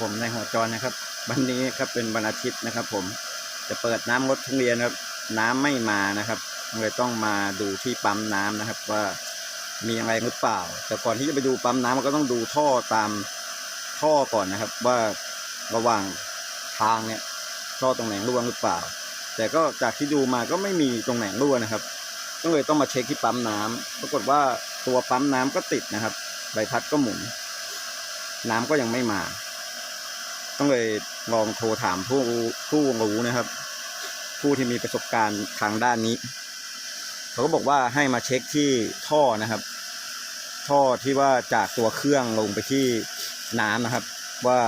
ผมในหัวจรนะครับ วันนี้ครับเป็นวันอาทิตย์นะครับ ผมจะเปิดน้ำรถทุเรียนครับ น้ำไม่มานะครับเลยต้องมาดูที่ปั๊มน้ำนะครับ ว่ามีอะไรหรือเปล่า แต่ก่อนที่จะไปดูปั๊มน้ำก็ต้องดูท่อตามท่อก่อนนะครับ ว่าระหว่างทางเนี่ยท่อตรงไหนรั่วหรือเปล่า แต่ก็จากที่ดูมาก็ไม่มีตรงไหนรั่วนะครับก็เลยต้องมาเช็คที่ปั๊มน้ำปรากฏว่าตัวปั๊มน้ำก็ติดนะครับใบพัดก็หมุนน้ำก็ยังไม่มา ต้องเลยลองโทรถามผู้ผู้รู้นะครับ ผู้ที่มีประสบการณ์ทางด้านนี้ เขาก็บอกว่าให้มาเช็คที่ท่อนะครับ ท่อที่ว่าจากตัวเครื่องลงไปที่น้ำนะครับ ว่า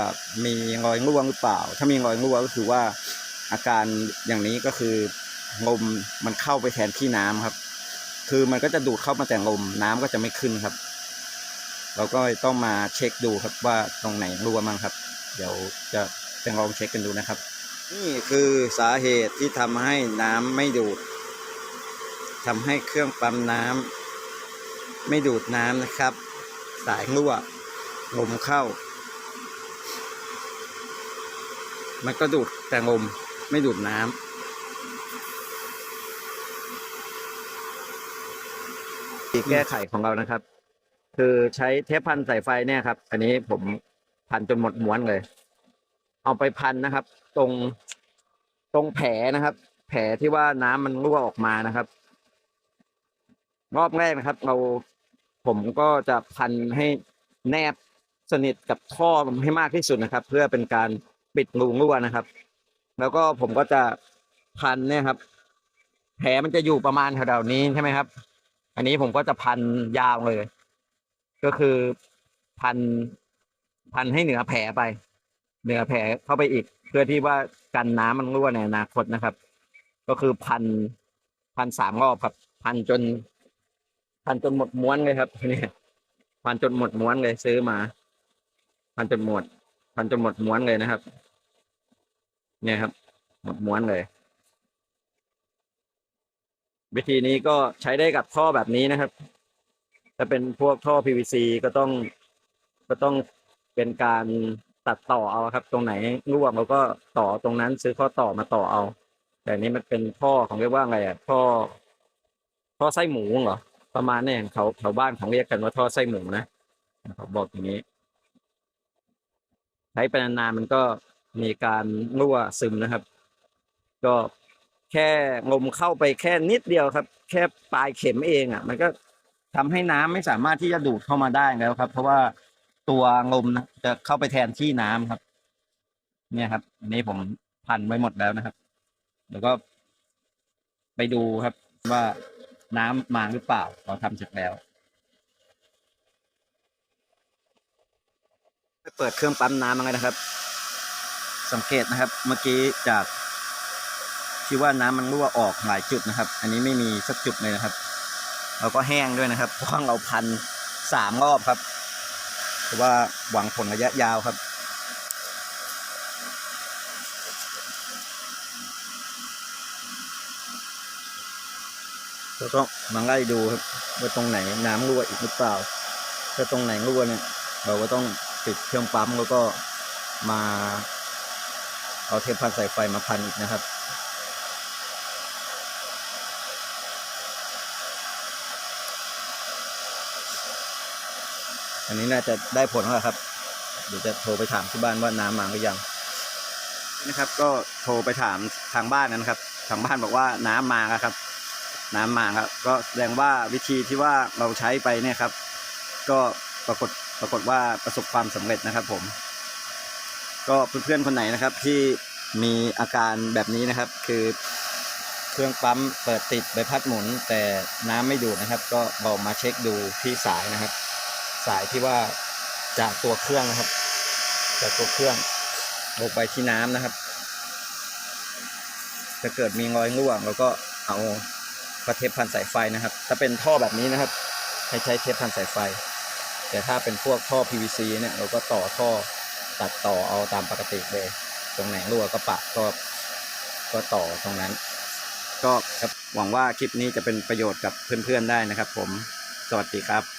มีรอยรั่วหรือเปล่า ถ้ามีรอยรั่วก็คือว่าอาการอย่างนี้ก็คือลมมันเข้าไปแทนที่น้ำครับ คือมันก็จะดูดเข้ามาแต่ลมน้ำก็จะไม่ขึ้นครับ เราก็ต้องมาเช็คดูครับว่าตรงไหนรั่วมั่งครับ เดี๋ยวจะจะลองเช็คกันดูนะครับ นี่คือสาเหตุที่ทำให้น้ำไม่ดูดทำให้เครื่องปั๊มน้ำไม่ดูดน้ำนะครับ สายรั่วลมเข้า มันก็ดูดแต่ลมไม่ดูดน้ำวิธีแก้ไขของเรานะครับ คือใช้เทปพันสายไฟเนี่ยครับ อันนี้ผม พันจนหมดม้วนเลย เอาไปพันนะครับ ตรงตรงแผลนะครับ แผลที่ว่าน้ำมันรั่วออกมานะครับ รอบแรกนะครับ เราผมก็จะพันให้แนบสนิทกับท่อให้มากที่สุดนะครับ เพื่อเป็นการปิดรูรั่วนะครับ แล้วก็ผมก็จะพันเนี่ยครับ แผลมันจะอยู่ประมาณแถวๆนี้ใช่ไหมครับ อันนี้ผมก็จะพันยาวเลย ก็คือพัน พันให้เหนือแผลไป เหนือแผลเข้าไปอีก เพื่อที่ว่ากันน้ำมันรั่วในอนาคตนะครับ ก็คือพันพันสามรอบครับ พันจน พันจนหมดม้วนเลยครับเนี่ยพันจนหมดม้วนเลยซื้อมา พันจนหมด พันจนหมดม้วนเลยนะครับ เนี่ยครับ หมดม้วนเลย วิธีนี้ก็ใช้ได้กับท่อแบบนี้นะครับถ้าเป็นพวกท่อ PVC ก็ต้องก็ต้อง เป็นการตัดต่อเอาครับ ตรงไหนรั่วเราก็ต่อตรงนั้นซื้อข้อต่อมาต่อเอา แต่นี้มันเป็นท่อของเรียกว่าไงอะท่อท่อไส้หมูเหรอประมาณนี่ยเขาแถวบ้านของเรียกกันว่าท่อไส้หมูนะเขาบอกอย่างนี้ ใช้ไปนานๆมันก็มีการรั่วซึมนะครับ ก็แค่ลมเข้าไปแค่นิดเดียวครับ แค่ปลายเข็มเองอะ มันก็ทำให้น้ำไม่สามารถที่จะดูดเข้ามาได้แล้วครับ เพราะว่า ตัวลมนะจะเข้าไปแทนที่น้ำครับ เนี่ยครับ อันนี้ผมพันไว้หมดแล้วนะครับแล้วก็ไปดูครับว่าน้ำมาหรือเปล่า เราทำเสร็จแล้ว เปิดเครื่องปั๊มน้ำมาเลยนะครับ สังเกตนะครับ เมื่อกี้จากที่ว่าน้ำมันรั่วออกหลายจุดนะครับ อันนี้ไม่มีสักจุดเลยนะครับ เราก็แห้งด้วยนะครับเพราะเราพันสามรอบครับ เพราะว่าหวังผลระยะยาวครับ แล้วก็มาไล่ดูครับว่าตรงไหนน้ำรั่วอีกหรือเปล่า ถ้าตรงไหนรั่วเนี่ย เราก็ต้องปิดเครื่องปั๊มแล้วก็มา เอาเทปพันสายไฟมาพันอีกนะครับ อันนี้น่าจะได้ผลแล้วครับ เดี๋ยวจะโทรไปถามที่บ้านว่าน้ำมาหรือยังนะครับ ก็โทรไปถามทางบ้านนะครับ ทางบ้านบอกว่าน้ำมาแล้วครับ น้ำมาครับก็แสดงว่าวิธีที่ว่าเราใช้ไปเนี่ยครับ ก็ปรากฏปรากฏว่าประสบความสำเร็จนะครับ ผม ก็เพื่อนๆคนไหนนะครับ ที่มีอาการแบบนี้นะครับ คือเครื่องปั๊มเปิดติดใบพัดหมุน แต่น้ำไม่ดูดนะครับ ก็ลองมาเช็คดูที่สายนะครับ สายที่ว่าจากตัวเครื่องนะครับ จากตัวเครื่องลงไปที่น้ำนะครับจะเกิดมีรอยรั่วเราก็เอากระเทปพันสายไฟนะครับ ถ้าเป็นท่อแบบนี้นะครับ ให้ใช้เทปพันสายไฟ แต่ถ้าเป็นพวกท่อ PVC เนี่ยเราก็ต่อท่อตัดต่อเอาตามปกติเลย ตรงไหนรั่วก็ปะก็ก็ต่อตรงนั้น ก็ครับหวังว่าคลิปนี้จะเป็นประโยชน์กับเพื่อนๆได้นะครับ ผม สวัสดีครับ